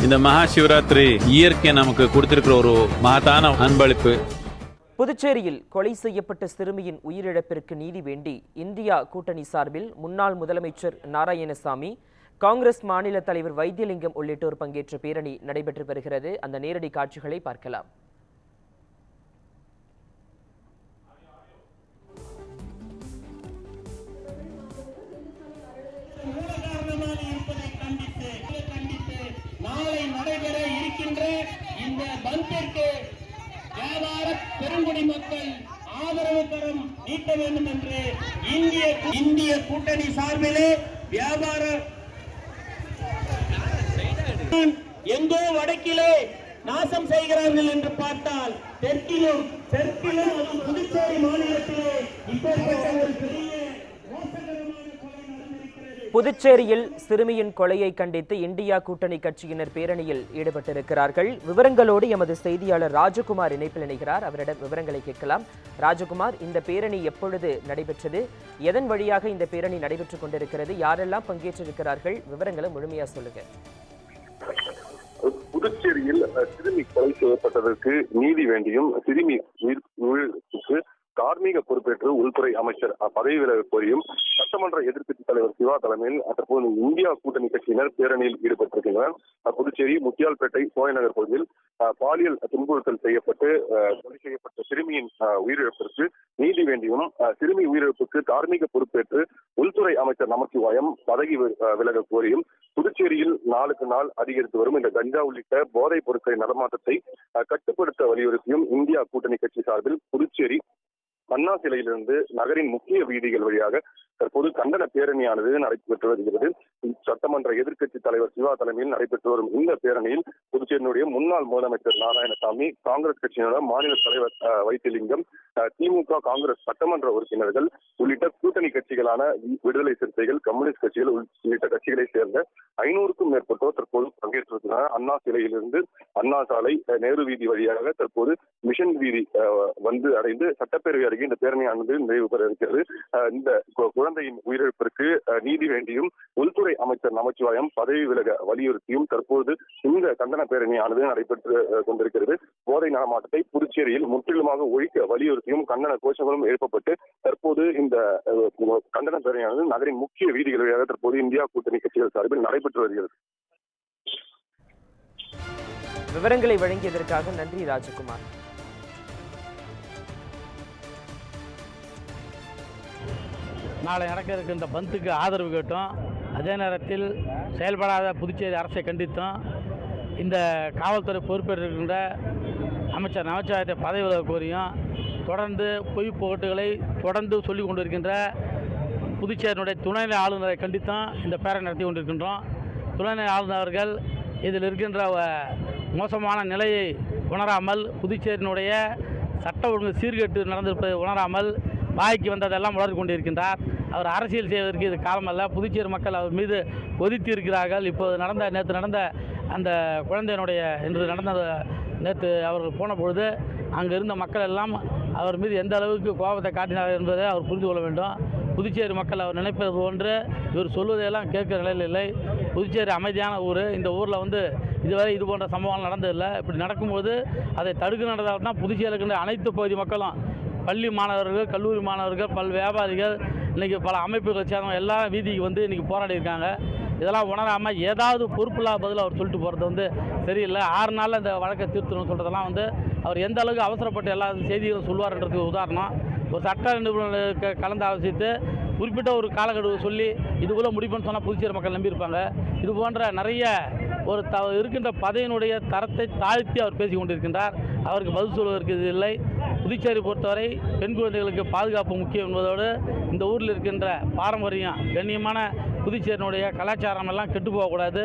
இந்த மகா சிவராத்திரி இயற்கை நமக்கு கொடுத்திருக்கிற ஒரு மகத்தான அன்பளிப்பு புதுச்சேரியில் கொலை செய்யப்பட்ட சிறுமியின் உயிரிழப்பிற்கு நீதி வேண்டி இந்தியா கூட்டணி சார்பில் முன்னாள் முதலமைச்சர் நாராயணசாமி காங்கிரஸ் மாநில தலைவர் வைத்தியலிங்கம் உள்ளிட்டோர் பங்கேற்ற பேரணி நடைபெற்று வருகிறது அந்த நேரடி காட்சிகளை பார்க்கலாம் Yeah. நாளை நடைபெற இருக்கின்ற இந்த பந்திற்கு வியாபார பெருங்குடி மக்கள் ஆதரவு கரம் நீட்ட வேண்டும் என்று இந்திய இந்திய கூட்டணி சார்பிலே வியாபார எங்கோ வடக்கிலே நாசம் செய்கிறார்கள் என்று பார்த்தால் தெற்கிலும் தெற்கிலும் புதுச்சேரி மாநிலத்திலே இப்பேற்பட்ட ஒரு பெரிய புதுச்சேரியில் சிறுமியின் கொலையை கண்டித்து இந்தியா கூட்டணி கட்சியினர் பேரணியில் ஈடுபட்டிருக்கிறார்கள். விவரங்களோடு எமது செய்தியாளர் ராஜகுமார் இணைப்பில் இணைகிறார். அவரிடம் விவரங்களை கேட்கலாம். ராஜகுமார் இந்த பேரணி எப்பொழுது நடைபெற்றது? எதன் வழியாக இந்த பேரணி நடைபெற்றுக் கொண்டிருக்கிறது? யாரெல்லாம் பங்கேற்றிருக்கிறார்கள்? விவரங்களை முழுமையா சொல்லுங்க. புதுச்சேரியில் சிறுமி கொலை செய்யப்பட்டதற்கு நீதி வேண்டியும் சிறுமி தார்மீக பொறுப்பேற்று உள்துறை அமைச்சர் பதவி விலக கோரியும் சட்டமன்ற எதிர்க்கட்சி தலைவர் சிவா தலைமையில் தற்போது இந்தியா கூட்டணி கட்சியினர் பேரணியில் ஈடுபட்டிருக்கின்றனர். புதுச்சேரி முத்தியால்பேட்டை சோயநகர் பகுதியில் பாலியல் துன்புறுத்தல் செய்யப்பட்டு கொலை செய்யப்பட்ட சிறுமியின் உயிரிழப்பிற்கு நீதி வேண்டியும் சிறுமி உயிரிழப்புக்கு தார்மீக பொறுப்பேற்று உள்துறை அமைச்சர் நமச்சிவாயம் பதவி விலக கோரியும் புதுச்சேரியில் நாளுக்கு நாள் அதிகரித்து வரும் இந்த கஞ்சா உள்ளிட்ட போதைப் பொருட்களின் நடமாட்டத்தை அஹ், கட்டுப்படுத்த வலியுறுத்தியும் இந்தியா கூட்டணி கட்சி சார்பில் புதுச்சேரி அண்ணா சிலையிலிருந்து நகரின் முக்கிய வீதிகள் வழியாக தற்போது கண்டன பேரணியானது நடைபெற்று வருகிறது. சட்டமன்ற எதிர்க்கட்சி தலைவர் சிவா தலைமையில் நடைபெற்று வரும் இந்த பேரணியில் புதுச்சேரியினுடைய முன்னாள் முதலமைச்சர் நாராயணசாமி காங்கிரஸ் கட்சியினுடைய மாநில தலைவர் அஹ், வைத்திலிங்கம் திமுக காங்கிரஸ் சட்டமன்ற உறுப்பினர்கள் உள்ளிட்ட கூட்டணி கட்சிகளான விடுதலை சிறுத்தைகள் கம்யூனிஸ்ட் கட்சிகள் உள்ளிட்ட கட்சிகளை சேர்ந்த ஐநூறுக்கும் மேற்பட்டோர் தற்போது பங்கேற்றிருக்கிறார். அண்ணா சிலையிலிருந்து அண்ணா சாலை நேரு வீதி வழியாக தற்போது மிஷன் வீதி வந்து அடைந்து சட்டப்பேரவை அருகே இந்த பேரணியானது நிறைவு பெற இருக்கிறது. இந்த கு- குழந்தையின் உயிரிழப்பிற்கு அஹ், நீதி வேண்டியும் உள்துறை அமைச்சர் நமச்சிவாயம் பதவி விலக வலியுறுத்தியும் தற்போது இந்த கண்டன பேரணியானது நடைபெற்று கொண்டிருக்கிறது. போதை நடமாட்டத்தை புதுச்சேரியில் முற்றிலுமாக ஒழிக்க வலியுறுத்தி வலியுறுத்தியும் கண்டன கோஷங்களும் எழுப்பப்பட்டு தற்போது இந்த கண்டன பேரணியானது நகரின் முக்கிய வீதிகள் வழியாக தற்போது இந்தியா கூட்டணி கட்சிகள் சார்பில் நடைபெற்று வருகிறது. விவரங்களை வழங்கியதற்காக நன்றி ராஜகுமார். நாளை நடக்க இருக்கின்ற பந்துக்கு ஆதரவு கேட்டோம். அதே நேரத்தில் செயல்படாத புதுச்சேரி அரசை கண்டித்தும். இந்த காவல்துறை பொறுப்பேற்றிருக்கின்ற அமைச்சர் நமச்சிவாயத்தை பதவி விலக கோரியும் தொடர்ந்து பொய் புகட்டுகளை தொடர்ந்து சொல்லிக் கொண்டிருக்கின்ற புதுச்சேரியினுடைய துணைநிலை ஆளுநரை கண்டித்தும் இந்த பேரணி நடத்தி கொண்டிருக்கின்றோம். துணைநிலை ஆளுநர் அவர்கள் இதில் இருக்கின்ற மோசமான நிலையை உணராமல் புதுச்சேரியினுடைய சட்ட ஒழுங்கு சீர்கேட்டு நடந்திருப்பதை உணராமல் வாய்க்கு வந்ததெல்லாம் வளர்ந்து கொண்டிருக்கின்றார். அவர் அரசியல் செய்வதற்கு இது காலமல்ல. புதுச்சேரி மக்கள் அவர் மீது ஒதுக்கி இருக்கிறார்கள் இப்போது நடந்த நேற்று நடந்த அந்த குழந்தையினுடைய இன்று நடந்த நேற்று அவர்கள் போன பொழுது அங்கே இருந்த மக்கள் எல்லாம் அவர் மீது எந்த அளவுக்கு கோபத்தை காட்டினார் என்பதை அவர் புரிந்து கொள்ள வேண்டும். புதுச்சேரி மக்கள் அவர் நினைப்பது போன்று இவர் சொல்வதையெல்லாம் கேட்கிற நிலையில் இல்லை. புதுச்சேரி அமைதியான ஊர். இந்த ஊரில் வந்து இதுவரை இது போன்ற சம்பவங்கள் நடந்ததில்லை. இப்படி நடக்கும்போது அதை தடுக்க நடந்தால் தான் புதுச்சேரியில் இருக்கின்ற அனைத்து பகுதி மக்களும் பள்ளி மாணவர்கள் கல்லூரி மாணவர்கள் பல் வியாபாரிகள் இன்றைக்கி பல அமைப்புகளை சேர்ந்தவங்க எல்லாம் வீதிக்கு வந்து இன்றைக்கி போராடி இருக்காங்க இதெல்லாம் உணராமல் ஏதாவது பொறுப்புலா பதில் அவர் சொல்லிட்டு போகிறது வந்து சரியில்லை. ஆறு நாளில் இந்த வழக்கை தீர்த்தணும் சொல்கிறதெல்லாம் வந்து அவர் எந்த அளவுக்கு அவசரப்பட்டு எல்லா செய்திகளும் சொல்வார்ன்றதுக்கு உதாரணம். ஒரு சட்ட நிபுணர்களுக்கு கலந்து ஆலோசித்து குறிப்பிட்ட ஒரு காலக்கெடுவை சொல்லி இதுக்குள்ளே முடிப்புன்னு சொன்னால் புதுச்சேரி மக்கள் நம்பியிருப்பாங்க. இது போன்ற நிறைய ஒரு த இருக்கின்ற பதவியினுடைய தரத்தை தாழ்த்தி அவர் பேசிக் கொண்டிருக்கின்றார். அவருக்கு பதில் சொல்வதற்கு இது இல்லை. புதுச்சேரி பொறுத்தவரை பெண் குழந்தைகளுக்கு பாதுகாப்பு முக்கியம் என்பதோடு இந்த ஊரில் இருக்கின்ற பாரம்பரியம் கண்ணியமான புதுச்சேரியினுடைய கலாச்சாரம் எல்லாம் கெட்டு போகக்கூடாது.